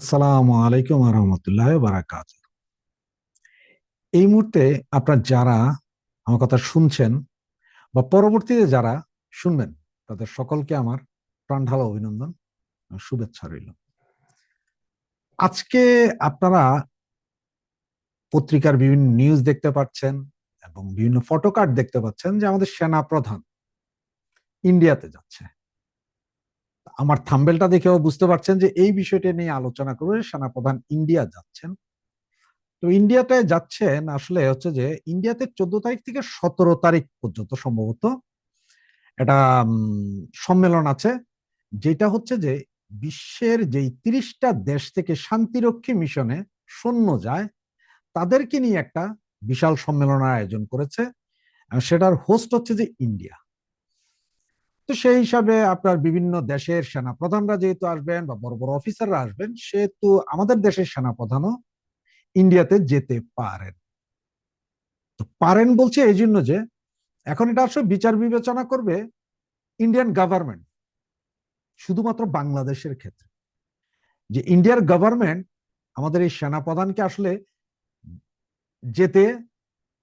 আসসালামু আলাইকুম রহমতুল্লাহ বারাকাত এই মুহূর্তে আপনার যারা আমার কথা শুনছেন বা পরবর্তীতে যারা শুনবেন, তাদের সকলকে আমার প্রাণ ঢালা অভিনন্দন শুভেচ্ছা রইল। আজকে আপনারা পত্রিকার বিভিন্ন নিউজ দেখতে পাচ্ছেন এবং বিভিন্ন ফটোকার্ড দেখতে পাচ্ছেন যে আমাদের সেনা প্রধান ইন্ডিয়াতে যাচ্ছে। আমার থাম্বেলটা দেখেও বুঝতে পারছেন যে এই বিষয়টা নিয়ে আলোচনা করে সেনাপ্রধান ইন্ডিয়া যাচ্ছেন। তো ইন্ডিয়াতে যাচ্ছেন আসলে হচ্ছে যে ইন্ডিয়াতে চোদ্দ তারিখ থেকে সতেরো তারিখ পর্যন্ত সম্ভবত এটা সম্মেলন আছে, যেটা হচ্ছে যে বিশ্বের যেই তিরিশটা দেশ থেকে শান্তিরক্ষী মিশনে সৈন্য যায়, তাদেরকে নিয়ে একটা বিশাল সম্মেলনের আয়োজন করেছে। সেটার হোস্ট হচ্ছে যে ইন্ডিয়া। তো সেই হিসাবে আপনার বিভিন্ন দেশের সেনা প্রধানরা যেহেতু আসবেন বা বড় বড় অফিসাররা আসবেন, সেহেতু আমাদের দেশের সেনা প্রধানও ইন্ডিয়াতে যেতে পারেন। তো পারেন বলছে এই জন্য যে, এখন এটা আসলে বিচার বিবেচনা করবে ইন্ডিয়ান গভর্নমেন্ট শুধুমাত্র বাংলাদেশের ক্ষেত্রে। যে ইন্ডিয়ার গভর্নমেন্ট আমাদের এই সেনা প্রধানকে আসলে যেতে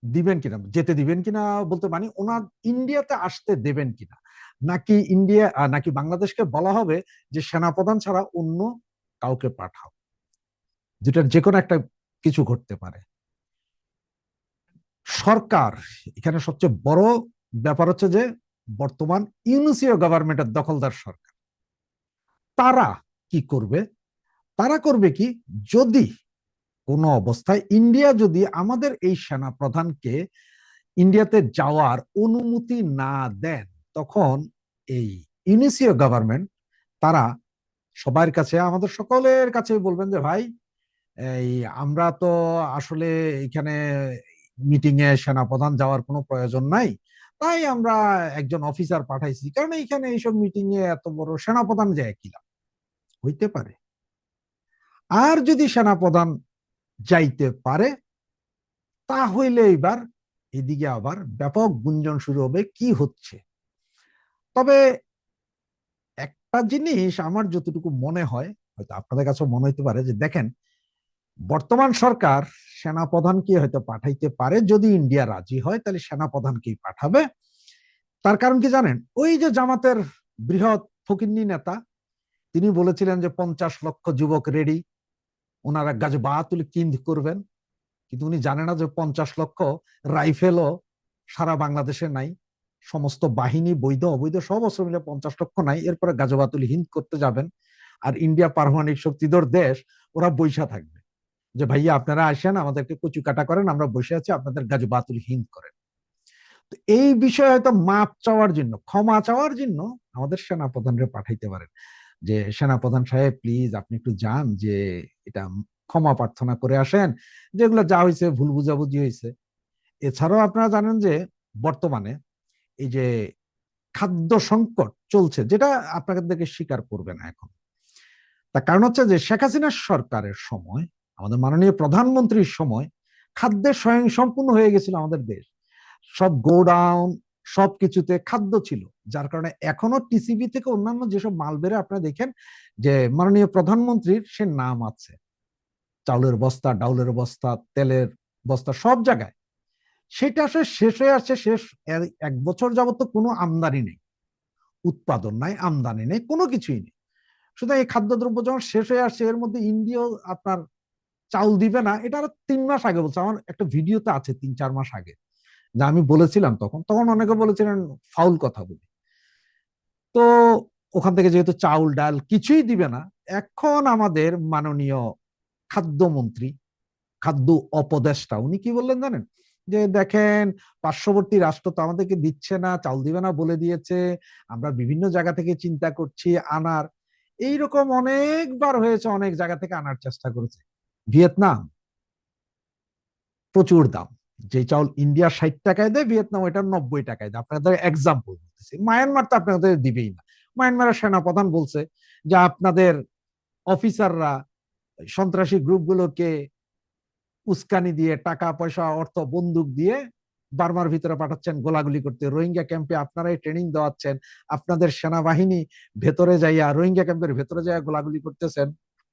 দিবেন কিনা, যেতে দিবেন কিনা বলতে মানে ওনার ইন্ডিয়াতে আসতে দেবেন কিনা। নাকি ইন্ডিয়া নাকি বাংলাদেশকে বলা হবে যে সেনাপ্রধান ছাড়া অন্য কাউকে পাঠাও। যেটার যে কোনো একটা কিছু ঘটতে পারে। সরকার, এখানে সবচেয়ে বড় ব্যাপার হচ্ছে যে বর্তমান ইউনিসিও গভর্নমেন্টের দখলদার সরকার। তারা কি করবে? তারা করবে কি? যদি কোন অবস্থায় ইন্ডিয়া যদি আমাদের এই সেনা প্রধানকে ইন্ডিয়াতে যাওয়ার অনুমতি না দেন, তখন এই ইউনিসিও গভর্নমেন্ট, তারা সবার কাছে, আমাদের সকলের কাছে বলবেন যে, ভাই, এই আমরা তো আসলে এখানে মিটিং এ সেনাপ্রধান যাওয়ার কোনো প্রয়োজন নাই। তাই আমরা একজন অফিসার পাঠাইছি। কারণ এইখানে এইসব মিটিং এ এত বড় সেনাপ্রধান যায় কিনা হইতে পারে। আর যদি সেনাপ্রধান যাইতে পারে তা হইলে এবার এদিকে আবার ব্যাপক গুঞ্জন শুরু হবে কি হচ্ছে। তবে একটা জিনিস আমার যতটুকু মনে হয়, হয়তো আপনাদের কাছে মনে হইতে পারে যে, দেখেন, বর্তমান সরকার সেনা প্রধানকে হয়তো পাঠাইতে পারে, যদি ইন্ডিয়া রাজি হয়, তাহলে সেনা প্রধানকেই পাঠাবে। তার কারণ কি জানেন? ওই যে জামাতের বৃহৎ ফকিন্নি নেতা, তিনি বলেছিলেন যে, পঞ্চাশ লক্ষ যুবক রেডি ওনারা গাছে বা তুলে কিন্দ করবেন। কিন্তু উনি জানে না যে পঞ্চাশ লক্ষ রাইফেলও সারা বাংলাদেশে নাই। সমস্ত বাহিনী, বৈধ, অবৈধ, সব অস্ত্র মিলে পঞ্চাশ লক্ষ নাই। এরপরে গাজবাতুল হিন্দ করতে যাবেন। আর ইন্ডিয়া পারমাণবিক শক্তিধর দেশ, ওরা বৈশা থাকবে। যে ভাইয়া, আপনারা আসেন, আমাদেরকে কচু কাটা করেন, আমরা বসে আছি, আপনাদের গাজবাতুল হিন্দ করেন। তো এই বিষয়ে হয়তো মাপ চাওয়ার জন্য, ক্ষমা চাওয়ার জন্য আমাদের সেনাপ্রধানরে পাঠাইতে পারেন। যে, সেনাপ্রধান সাহেব প্লিজ আপনি একটু যান যে, এটা ক্ষমা প্রার্থনা করে আসেন। যেগুলো যা হয়েছে ভুল বুঝাবুঝি হয়েছে এছাড়াও আপনারা জানেন যে, বর্তমানে এই যে, খাদ্য সংকট চলছে, যেটা আপনাদেরকে স্বীকার করবে না এখন। তার কারণ হচ্ছে যে, শেখ হাসিনার সরকারের সময়, আমাদের মাননীয় প্রধানমন্ত্রীর সময় খাদ্যের স্বয়ং সম্পূর্ণ হয়ে গেছিল আমাদের দেশ। সব গোডাউন সব কিছুতে খাদ্য ছিল, যার কারণে এখনও টিসিবি থেকে অন্যান্য যেসব মাল বেড়ে আপনারা দেখেন যে মাননীয় প্রধানমন্ত্রীর সে নাম আছে। চাউলের বস্তা, ডাউলের বস্তা, তেলের বস্তা, সব জায়গায়। সেটা আসলে শেষ হয়ে আসছে, শেষ এক বছর যাবত তো কোনো আমদানি নেই। উৎপাদন নাই, আমদানি নেই, কোনো কিছুই নেই। সুতরাং এই খাদ্যদ্রব্য যখন শেষ হয়ে আসছে, এর মধ্যে ইন্ডিয়া আপনার চাউল দিবে না, এটা আরও তিন মাস আগে বলছে। আমার একটা ভিডিওতে আছে, তিন চার মাস আগে। যা আমি বলেছিলাম তখন তখন অনেকে বলেছিলেন, ফাউল কথা বলি। তো ওখান থেকে যেহেতু চাউল, ডাল কিছুই দিবে না, এখন আমাদের মাননীয় খাদ্যমন্ত্রী, খাদ্য অপদেষ্টা উনি কি বললেন জানেন? যে দেখেন, পার্শ্ববর্তী রাষ্ট্র তো আমাদেরকে দিচ্ছে না চাল দিবে না বলে দিয়েছে, আমরা বিভিন্ন জায়গা থেকে চিন্তা করছি আনার। এইরকম অনেকবার হয়েছে, অনেক জায়গা থেকে আনার চেষ্টা করেছে। ভিয়েতনাম, প্রচুর দাম। যে চাউল ইন্ডিয়া ষাট টাকায় দেয় ভিয়েতনাম ওইটা নব্বই টাকায় দেয়। আপনাদের এক্সাম্পল বলতেছি। মায়ানমার তো আপনাদের দিবেই না। মায়ানমারের সেনাপ্রধান বলছে যে আপনাদের অফিসাররা সন্ত্রাসী গ্রুপগুলোকে উস্কানি দিয়ে টাকা, পয়সা, অর্থ, বন্দুক দিয়ে বার্মার ভিতরে পাঠাচ্ছেন, গোলাগুলি করতে। রোহিঙ্গা ক্যাম্পে আপনারাই ট্রেনিং দেওয়াচ্ছেন। আপনাদের সেনাবাহিনী ভেতরে যাইয়া, রোহিঙ্গা ক্যাম্পের ভেতরে যাইয়া গোলাগুলি করতেছেন।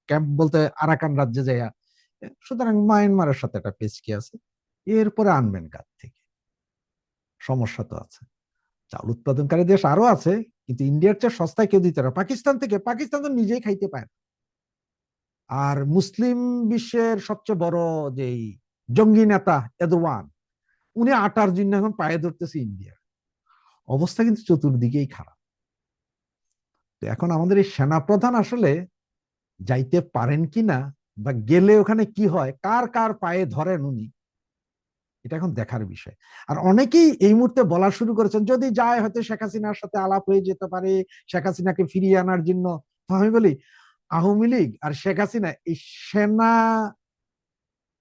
ক্যাম্প বলতে আরাকান রাজ্যে যাইয়া। সুতরাং মায়ানমারের সাথে একটা পেচকি আছে। এরপরে আনবেন কার থেকে? সমস্যা তো আছে। চাউল উৎপাদনকারী দেশ আরও আছে, কিন্তু ইন্ডিয়ার চেয়ে সস্তায় কেউ দিতে পারে পাকিস্তান থেকে, পাকিস্তান তো নিজেই খাইতে না। আর মুসলিম বিশ্বের সবচেয়ে বড় যেই জঙ্গি নেতা এদওয়ান, উনি আটার জন্য এখন পায়ে ধরতেছে ইন্ডিয়া। অবস্থা কিন্তু চতুর্দিকেই খারাপ। তো এখন আমাদের এই সেনাপ্রধান আসলে যাইতে পারেন কিনা বা গেলে ওখানে কি হয়, কার কার পায়ে ধরেন উনি এটা এখন দেখার বিষয়। আর অনেকেই এই মুহূর্তে বলা শুরু করেছেন, যদি যায় হয়তো শেখ হাসিনার সাথে আলাপ হয়ে যেতে পারে, শেখ হাসিনাকে ফিরিয়ে আনার জন্য। আমি বলি, আওয়ামী লীগ আর শেখ হাসিনা এই সেনা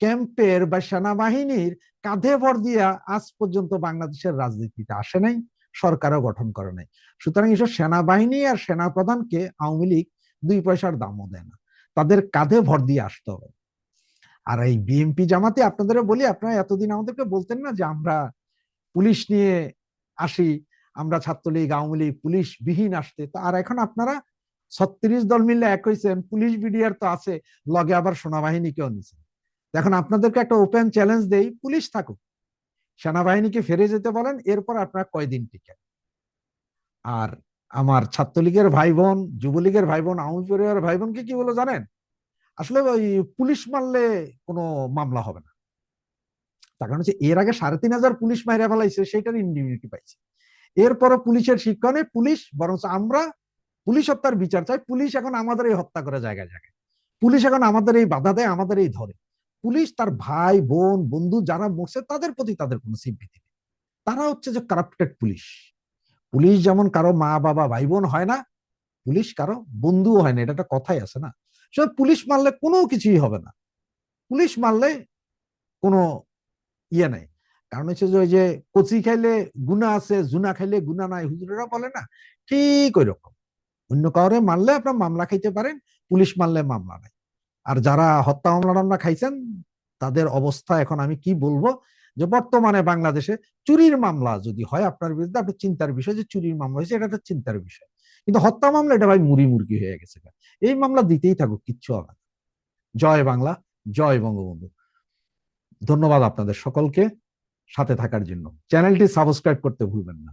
ক্যাম্পের বা সেনাবাহিনীর কাঁধে ভর দিয়া আজ পর্যন্ত বাংলাদেশের রাজনীতিতে আসে নাই, সরকারও গঠন করে নাই। সুতরাং এইসব সেনাবাহিনী আর সেনাপ্রধানকে আওয়ামী লীগ দুই পয়সার দামও দেয় না। তাদের কাঁধে ভর দিয়ে আসতে হবে। আর এই বিএনপি জামাতে আপনাদের বলি, আপনারা এতদিন আমাদেরকে বলতেন না যে আমরা পুলিশ নিয়ে আসি, আমরা ছাত্রলীগ, আওয়ামী লীগ পুলিশ বিহীন আসতে। তো আর এখন আপনারা ছত্রিশ দল মিলে এক হয়েছেন পুলিশ বিডিআর তো আছে, লগে আবার সেনাবাহিনীকেও নিছেন। এখন আপনাদেরকে একটা ওপেন চ্যালেঞ্জ দেই, পুলিশ থাকুক। সেনাবাহিনীকে ফিরে যেতে বলেন, এরপর আপনারা কয়দিন টিকেন? আর আমার ছাত্রলীগের ভাই বোন, যুবলীগের ভাই বোন, আওয়ামী পরিবারের ভাই বোনকে কি বলো জানেন? আসলে ওই পুলিশ মারলে কোনো মামলা হবে না। তার কারণ হচ্ছে এর আগে সাড়ে তিন হাজার পুলিশ মাইরা ফেলাইছে সেটার ইন্ডিমিউনিটি পাইছে। এরপরে পুলিশের শিক্ষা নেই, পুলিশ বরং আমরা পুলিশ হত্যার বিচার চাই, পুলিশ এখন আমাদের এই হত্যা করে জায়গায় জায়গায়। পুলিশ এখন আমাদের এই বাধা দেয়, আমাদের এই ধরে। পুলিশ তার ভাই, বোন, বন্ধু যারা মরছে, তাদের প্রতি তাদের কোনো সিম্পিতি নেই। তারা হচ্ছে যে কারাপ্টেড পুলিশ। পুলিশ যেমন কারও মা, বাবা, ভাই, বোন হয় না, পুলিশ কারও বন্ধুও হয় না, এটা একটা কথাই আছে না? সে পুলিশ মারলে কোনো কিছুই হবে না। পুলিশ মারলে কোনো ইয়ে নাই। কারণ হচ্ছে যে ওই যে কচি খাইলে গুণা আছে, জুনা খাইলে গুণা নাই হুজুরেরা বলে না, ঠিক ওই রকম। অন্য কাউরে মারলে আপনার মামলা খাইতে পারেন, পুলিশ মারলে মামলা নাই। আর যারা হত্যা মামলা টামলা খাইছেন, তাদের অবস্থা এখন আমি কি বলব? যে বর্তমানে বাংলাদেশে চুরির মামলা যদি হয় আপনার বিরুদ্ধে আপনার চিন্তার বিষয় যে চুরির মামলা হয়েছে, এটা একটা চিন্তার বিষয়। কিন্তু হত্যা মামলা এটা ভাই মুড়ি মুরগি হয়ে গেছে এই মামলা দিতেই থাকুক, কিচ্ছু হবে না। জয় বাংলা, জয় বঙ্গবন্ধু। ধন্যবাদ আপনাদের সকলকে সাথে থাকার জন্য। চ্যানেলটি সাবস্ক্রাইব করতে ভুলবেন না।